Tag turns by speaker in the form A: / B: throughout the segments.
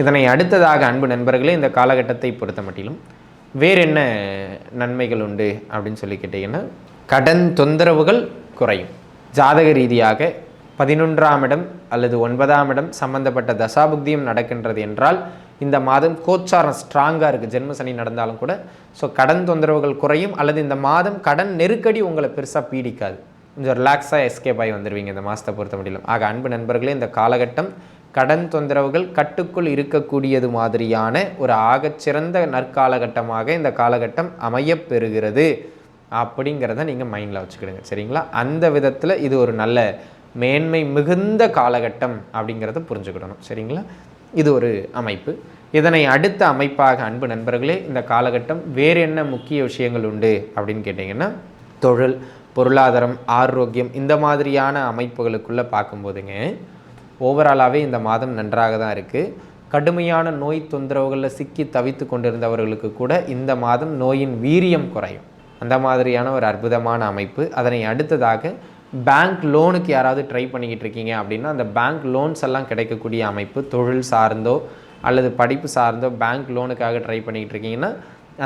A: இதனை அடுத்ததாக அன்பு நண்பர்களே இந்த காலகட்டத்தை பொறுத்த மட்டிலும் வேறு என்ன நன்மைகள் உண்டு அப்படின்னு சொல்லி கேட்டிங்கன்னா கடன் தொந்தரவுகள் குறையும். ஜாதக ரீதியாக பதினொன்றாம் இடம் அல்லது ஒன்பதாம் இடம் சம்பந்தப்பட்ட தசாபுக்தியும் நடக்கின்றது என்றால் இந்த மாதம் கோச்சாரம் ஸ்ட்ராங்காக இருக்குது ஜென்ம சனி நடந்தாலும் கூட ஸோ கடன் தொந்தரவுகள் குறையும் அல்லது இந்த மாதம் கடன் நெருக்கடி உங்களை பெருசாக பீடிக்காது. கொஞ்சம் ரிலாக்ஸாக எஸ்கேப் ஆகி வந்துடுவீங்க இந்த மாதத்தை பொறுத்த முடியலும் ஆக அன்பு நண்பர்களே இந்த காலகட்டம் கடன் தொந்தரவுகள் கட்டுக்குள் இருக்கக்கூடியது மாதிரியான ஒரு ஆகச்சிறந்த நற்காலகட்டமாக இந்த காலகட்டம் அமையப்பெறுகிறது அப்படிங்கிறத நீங்கள் மைண்டில் வச்சுக்கிடுங்க. சரிங்களா? அந்த விதத்தில் இது ஒரு நல்ல மேன்மை மிகுந்த காலகட்டம் அப்படிங்கிறத புரிஞ்சுக்கிடணும். சரிங்களா? இது ஒரு அமைப்பு. இதனை அடுத்த அமைப்பாக அன்பு நண்பர்களே இந்த காலகட்டம் வேறு என்ன முக்கிய விஷயங்கள் உண்டு அப்படின்னு கேட்டிங்கன்னா தொழில் பொருளாதாரம் ஆரோக்கியம் இந்த மாதிரியான அமைப்புகளுக்குள்ளே பார்க்கும்போதுங்க ஓவராலாகவே இந்த மாதம் நன்றாக தான் இருக்குது கடுமையான நோய் தொந்தரவுகளில் சிக்கி தவித்து கொண்டிருந்தவர்களுக்கு கூட இந்த மாதம் நோயின் வீரியம் குறையும். அந்த மாதிரியான ஒரு அற்புதமான அமைப்பு. அதனை அடுத்ததாக பேங்க் லோனுக்கு யாராவது ட்ரை பண்ணிக்கிட்டு இருக்கீங்க அப்படின்னா அந்த பேங்க் லோன்ஸ் எல்லாம் கிடைக்கக்கூடிய அமைப்பு தொழில் சார்ந்தோ அல்லது படிப்பு சார்ந்தோ பேங்க் லோனுக்காக ட்ரை பண்ணிக்கிட்டு இருக்கீங்கன்னா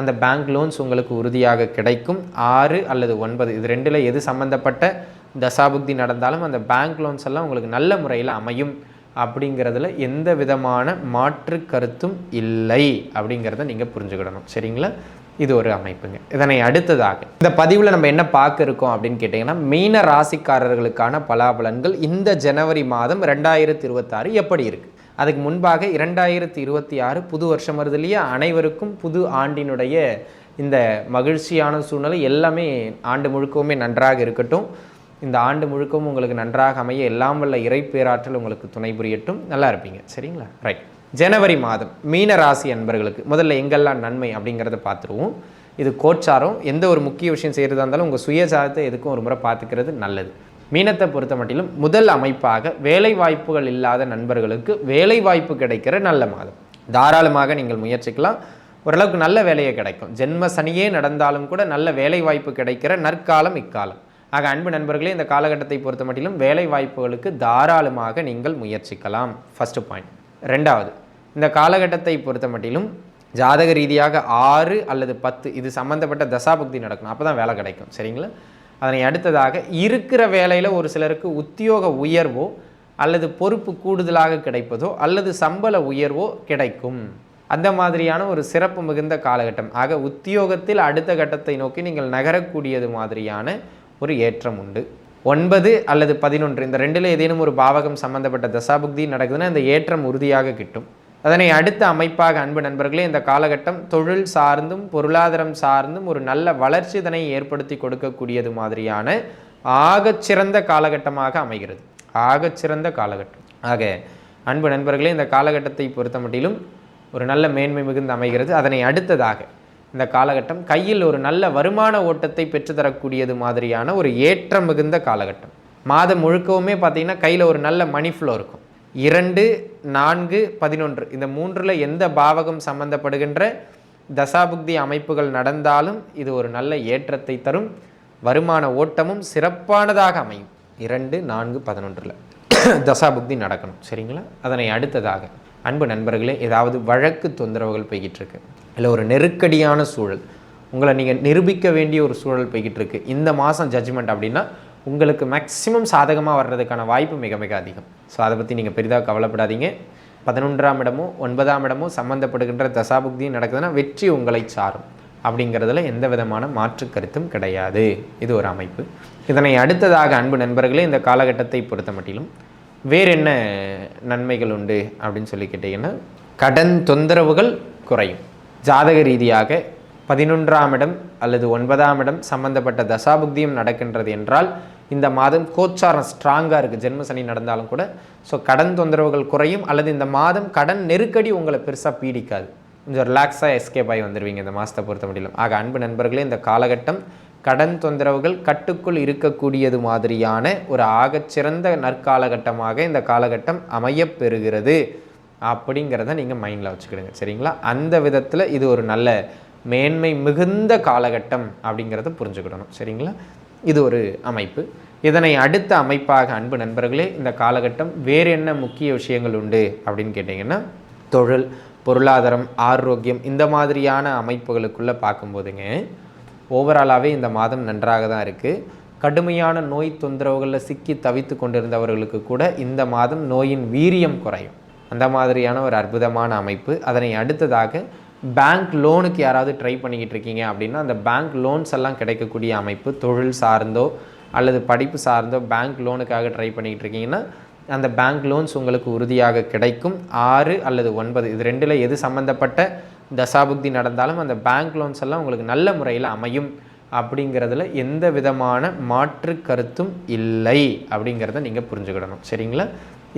A: அந்த பேங்க் லோன்ஸ் உங்களுக்கு உறுதியாக கிடைக்கும். ஆறு அல்லது ஒன்பது இது ரெண்டில் எது சம்மந்தப்பட்ட தசாபுக்தி நடந்தாலும் அந்த பேங்க் லோன்ஸ் எல்லாம் உங்களுக்கு நல்ல முறையில் அமையும் அப்படிங்கிறதுல எந்த விதமான மாற்று கருத்தும் இல்லை அப்படிங்கிறத நீங்கள் புரிஞ்சுக்கிடணும். சரிங்களா? இது ஒரு அமைப்புங்க. இதனை அடுத்ததாக இந்த பதிவில் நம்ம என்ன பார்க்க இருக்கோம் அப்படின்னு கேட்டிங்கன்னா மீன ராசிக்காரர்களுக்கான பலாபலன்கள் இந்த ஜனவரி மாதம் ரெண்டாயிரத்தி இருபத்தாறு எப்படி இருக்குது அதுக்கு முன்பாக இரண்டாயிரத்தி இருபத்தி ஆறு புது வருஷம் வருது இல்லையா? அனைவருக்கும் புது ஆண்டினுடைய இந்த மகிழ்ச்சியான சூழ்நிலை எல்லாமே ஆண்டு முழுக்கவுமே நன்றாக இருக்கட்டும். இந்த ஆண்டு முழுக்கவும் உங்களுக்கு நன்றாக அமைய எல்லாம் வல்ல இறை பேராற்றல் உங்களுக்கு துணை புரியட்டும். நல்லா இருப்பீங்க. சரிங்களா? ரைட் ஜனவரி மாதம் மீன ராசி அன்பர்களுக்கு முதல்ல எங்கெல்லாம் நன்மை அப்படிங்கிறத பார்த்துருவோம். இது கோச்சாரம் எந்த ஒரு முக்கிய விஷயம் செய்கிறதா இருந்தாலும் உங்கள் சுயஜாதத்தை எதுக்கும் ஒரு முறை பார்த்துக்கிறது நல்லது. மீனத்தை பொறுத்த மட்டிலும் முதல் அமைப்பாக வேலை வாய்ப்புகள் இல்லாத நண்பர்களுக்கு வேலை வாய்ப்பு கிடைக்கிற நல்ல மாதம். தாராளமாக நீங்கள் முயற்சிக்கலாம். ஓரளவுக்கு நல்ல வேலையை கிடைக்கும். ஜென்ம சனியே நடந்தாலும் கூட நல்ல வேலை வாய்ப்பு கிடைக்கிற நற்காலம் இக்காலம். ஆக அன்பு நண்பர்களே இந்த காலகட்டத்தை பொறுத்த மட்டிலும் வேலை வாய்ப்புகளுக்கு தாராளமாக நீங்கள் முயற்சிக்கலாம். ஃபஸ்ட்டு பாயிண்ட் ரெண்டாவது இந்த காலகட்டத்தை பொறுத்த மட்டிலும் ஜாதக ரீதியாக ஆறு அல்லது பத்து இது சம்மந்தப்பட்ட தசாபக்தி நடக்கணும். அப்போ தான் வேலை கிடைக்கும். சரிங்களா? அதனை அடுத்ததாக இருக்கிற வேலையில் ஒரு சிலருக்கு உத்தியோக உயர்வோ அல்லது பொறுப்பு கூடுதலாக கிடைப்பதோ அல்லது சம்பள உயர்வோ கிடைக்கும். அந்த மாதிரியான ஒரு சிறப்பு மிகுந்த காலகட்டம். ஆக உத்தியோகத்தில் அடுத்த கட்டத்தை நோக்கி நீங்கள் நகரக்கூடியது மாதிரியான ஒரு ஏற்றம் உண்டு. ஒன்பது அல்லது பதினொன்று இந்த ரெண்டில் ஏதேனும் ஒரு பாவகம் சம்பந்தப்பட்ட தசாபுக்தி நடக்குதுன்னா இந்த ஏற்றம் உறுதியாக கிட்டும். அதனை அடுத்த அமைப்பாக அன்பு நண்பர்களே இந்த காலகட்டம் தொழில் சார்ந்தும் பொருளாதாரம் சார்ந்தும் ஒரு நல்ல வளர்ச்சி வளர்ச்சிதனை ஏற்படுத்தி கொடுக்கக்கூடியது மாதிரியான ஆகச்சிறந்த காலகட்டமாக அமைகிறது. ஆகச்சிறந்த காலகட்டம். ஆக அன்பு நண்பர்களே இந்த காலகட்டத்தை பொறுத்த மட்டிலும் ஒரு நல்ல மேன்மை மிகுந்து அமைகிறது. அதனை அடுத்ததாக இந்த காலகட்டம் கையில் ஒரு நல்ல வருமான ஓட்டத்தை பெற்றுத்தரக்கூடியது மாதிரியான ஒரு ஏற்றம் மிகுந்த காலகட்டம். மாதம் முழுக்கவுமே பார்த்தீங்கன்னா கையில் ஒரு நல்ல மணி ஃப்ளோ இருக்கும். இரண்டு நான்கு பதினொன்று இந்த மூன்றில் எந்த பாவகம் சம்பந்தப்படுகின்ற தசாபுக்தி அமைப்புகள் நடந்தாலும் இது ஒரு நல்ல ஏற்றத்தை தரும். வருமான ஓட்டமும் சிறப்பானதாக அமையும். இரண்டு நான்கு பதினொன்றில் தசாபுக்தி நடக்கணும். சரிங்களா? அதனை அடுத்ததாக அன்பு நண்பர்களே ஏதாவது வழக்கு தொந்தரவுகள் போய்கிட்டு இருக்கு. இல்லை ஒரு நெருக்கடியான சூழல். உங்களை நீங்கள் நிரூபிக்க வேண்டிய ஒரு சூழல் போய்கிட்டு இருக்கு இந்த மாதம் ஜட்ஜ்மெண்ட் அப்படின்னா உங்களுக்கு மேக்ஸிமம் சாதகமாக வர்றதுக்கான வாய்ப்பு மிக மிக அதிகம். ஸோ அதை பற்றி நீங்கள் பெரிதாக கவலைப்படாதீங்க. பதினொன்றாம் இடமோ ஒன்பதாம் இடமோ சம்மந்தப்படுகின்ற தசாபுக்தியும் நடக்குதுன்னா வெற்றி உங்களை சாரும். அப்படிங்கிறதுல எந்த விதமான மாற்று கருத்தும் கிடையாது. இது ஒரு அமைப்பு. இதனை அடுத்ததாக அன்பு நண்பர்களே இந்த காலகட்டத்தை பொறுத்த மட்டிலும் வேறு என்ன நன்மைகள் உண்டு அப்படின்னு சொல்லி கேட்டிங்கன்னா கடன் தொந்தரவுகள் குறையும். ஜாதக ரீதியாக பதினொன்றாம் இடம் அல்லது ஒன்பதாம் இடம் சம்பந்தப்பட்ட தசாபுக்தியும் நடக்கின்றது என்றால் இந்த மாதம் கோச்சாரம் ஸ்ட்ராங்காக இருக்குது ஜென்ம சனி நடந்தாலும் கூட. ஸோ கடன் தொந்தரவுகள் குறையும் அல்லது இந்த மாதம் கடன் நெருக்கடி உங்களை பெருசாக பீடிக்காது. கொஞ்சம் ரிலாக்ஸாக எஸ்கேப் ஆகி வந்துடுவீங்க இந்த மாதத்தை பொறுத்த முடியலும் ஆக அன்பு நண்பர்களே இந்த காலகட்டம் கடன் தொந்தரவுகள் கட்டுக்குள் இருக்கக்கூடியது மாதிரியான ஒரு ஆகச்சிறந்த நற்காலகட்டமாக இந்த காலகட்டம் அமையப் பெறுகிறது. அப்படிங்கிறத நீங்கள் மைண்டில் வச்சுக்கிடுங்க. சரிங்களா? அந்த விதத்தில் இது ஒரு நல்ல மேன்மை மிகுந்த காலகட்டம் அப்படிங்கிறத புரிஞ்சுக்கிடணும். சரிங்களா? இது ஒரு அமைப்பு. இதனை அடுத்த அமைப்பாக அன்பு நண்பர்களே இந்த காலகட்டம் வேறு என்ன முக்கிய விஷயங்கள் உண்டு அப்படின்னு கேட்டிங்கன்னா தொழில் பொருளாதாரம் ஆரோக்கியம் இந்த மாதிரியான அமைப்புகளுக்குள்ளே பார்க்கும்போதுங்க ஓவராலாகவே இந்த மாதம் நன்றாக தான் இருக்குது கடுமையான நோய் தொந்தரவுகளில் சிக்கி தவித்து கொண்டிருந்தவர்களுக்கு கூட இந்த மாதம் நோயின் வீரியம் குறையும். அந்த மாதிரியான ஒரு அற்புதமான அமைப்பு. அதனை அடுத்ததாக பேங்க் லோனுக்கு யாராவது ட்ரை பண்ணிக்கிட்டு இருக்கீங்க அப்படின்னா அந்த பேங்க் லோன்ஸ் எல்லாம் கிடைக்கக்கூடிய அமைப்பு தொழில் சார்ந்தோ அல்லது படிப்பு சார்ந்தோ பேங்க் லோனுக்காக ட்ரை பண்ணிக்கிட்டு இருக்கீங்கன்னா அந்த பேங்க் லோன்ஸ் உங்களுக்கு உறுதியாக கிடைக்கும். ஆறு அல்லது ஒன்பது இது ரெண்டில் எது சம்மந்தப்பட்ட தசாபுக்தி நடந்தாலும் அந்த பேங்க் லோன்ஸ் எல்லாம் உங்களுக்கு நல்ல முறையில் அமையும் அப்படிங்கிறதுல எந்த விதமான மாற்று கருத்தும் இல்லை அப்படிங்கிறத நீங்கள் புரிஞ்சுக்கிடணும். சரிங்களா?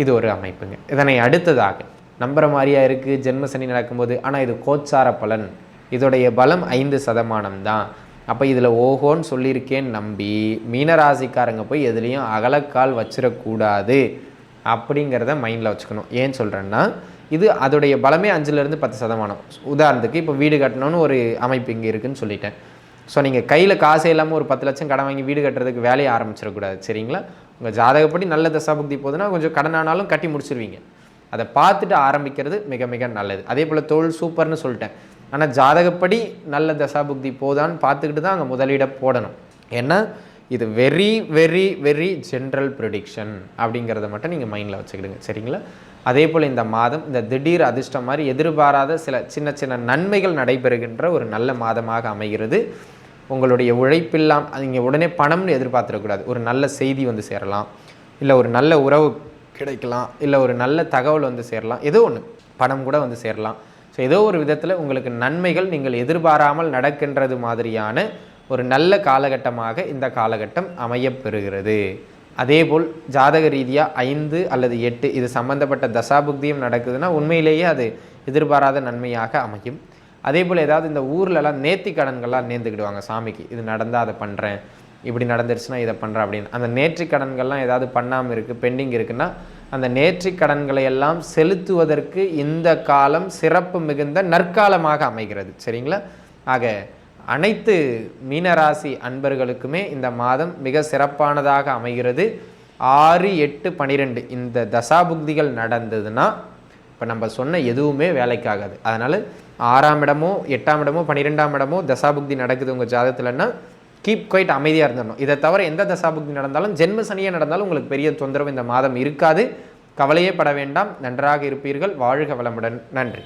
A: இது ஒரு அமைப்புங்க. இதனை அடுத்ததாக நம்புற மாதிரியா இருக்குது ஜென்ம சனி நடக்கும்போது ஆனால் இது கோச்சார பலன். இதோடைய பலம் ஐந்து சதமானம் தான். அப்போ இதில் ஓஹோன்னு சொல்லியிருக்கேன்னு நம்பி மீனராசிக்காரங்க போய் எதுலேயும் அகலக்கால் வச்சிடக்கூடாது அப்படிங்கிறத மைண்டில் வச்சுக்கணும். ஏன் சொல்கிறேன்னா இது அதோடைய பலமே அஞ்சுலேருந்து பத்து சதமானம். உதாரணத்துக்கு இப்போ வீடு கட்டணும்னு ஒரு அமைப்பு இங்கே இருக்குதுன்னு சொல்லிட்டேன். ஸோ நீங்கள் கையில் காசே இல்லாமல் ஒரு பத்து லட்சம் கடன் வாங்கி வீடு கட்டுறதுக்கு வேலையை ஆரம்பிச்சிடக்கூடாது சரிங்களா? உங்கள் ஜாதகப்படி நல்ல தசாபுக்தி போகுதுன்னா கொஞ்சம் கடனானாலும் கட்டி முடிச்சிருவீங்க. அதை பார்த்துட்டு ஆரம்பிக்கிறது மிக மிக நல்லது. அதே போல் தொழில் சூப்பர்னு சொல்லிட்டேன். ஆனால் ஜாதகப்படி நல்ல தசாபுக்தி போதான்னு பார்த்துக்கிட்டு தான் அங்கே முதலீட போடணும். ஏன்னா இது very very very general prediction அப்படிங்கிறத மட்டும் நீங்கள் மைண்டில் வச்சுக்கிடுங்க. சரிங்களா? அதே போல் இந்த மாதம் இந்த திடீர் அதிர்ஷ்டம் மாதிரி எதிர்பாராத சில சின்ன சின்ன நன்மைகள் நடைபெறுகின்ற ஒரு நல்ல மாதமாக அமைகிறது. உங்களுடைய உழைப்பெல்லாம் நீங்கள் உடனே பணம்னு எதிர்பார்த்துடக்கூடாது. ஒரு நல்ல செய்தி வந்து சேரலாம். இல்லை ஒரு நல்ல உறவு கிடைக்கலாம். இல்லை ஒரு நல்ல தகவல் வந்து சேரலாம். ஏதோ ஒன்று பணம் கூட வந்து சேரலாம். ஸோ ஏதோ ஒரு விதத்தில் உங்களுக்கு நன்மைகள் நீங்கள் எதிர்பாராமல் நடக்கின்றது மாதிரியான ஒரு நல்ல காலகட்டமாக இந்த காலகட்டம் அமையப்பெறுகிறது. அதேபோல் ஜாதக ரீதியாக ஐந்து அல்லது எட்டு இது சம்பந்தப்பட்ட தசாபுக்தியும் நடக்குதுன்னா உண்மையிலேயே அது எதிர்பாராத நன்மையாக அமையும். அதே போல் ஏதாவது இந்த ஊர்லலாம் நேர்த்தி கடன்கள்லாம் நேர்ந்துக்கிடுவாங்க. சாமிக்கு இது நடந்தால் அதை பண்ணுறேன் இப்படி நடந்துருச்சுன்னா இதை பண்ணுறேன் அப்படின்னு. அந்த நேர்த்தி கடன்கள்லாம் ஏதாவது பண்ணாமல் இருக்குது பெண்டிங் இருக்குன்னா அந்த நேர்த்தி கடன்களை எல்லாம் செலுத்துவதற்கு இந்த காலம் சிறப்பு மிகுந்த நற்காலமாக அமைகிறது. சரிங்களா? ஆக அனைத்து மீனராசி அன்பர்களுக்குமே இந்த மாதம் மிக சிறப்பானதாக அமைகிறது. ஆறு எட்டு பனிரெண்டு இந்த தசாபுக்திகள் நடந்ததுன்னா இப்போ நம்ம சொன்ன எதுவுமே வேலைக்காகாது. அதனால் ஆறாம் இடமோ எட்டாம் இடமோ பன்னிரெண்டாம் இடமோ தசாபுக்தி நடக்குது உங்கள் ஜாதகத்தில்னா கீப் குவைட் அமைதியாக இருந்துடணும். இதை தவிர எந்த தசாபுக்தி நடந்தாலும் ஜென்ம சனியாக நடந்தாலும் உங்களுக்கு பெரிய தொந்தரவு இந்த மாதம் இருக்காது. கவலையே பட வேண்டாம். நன்றாக இருப்பீர்கள். வாழ்க வளமுடன். நன்றி.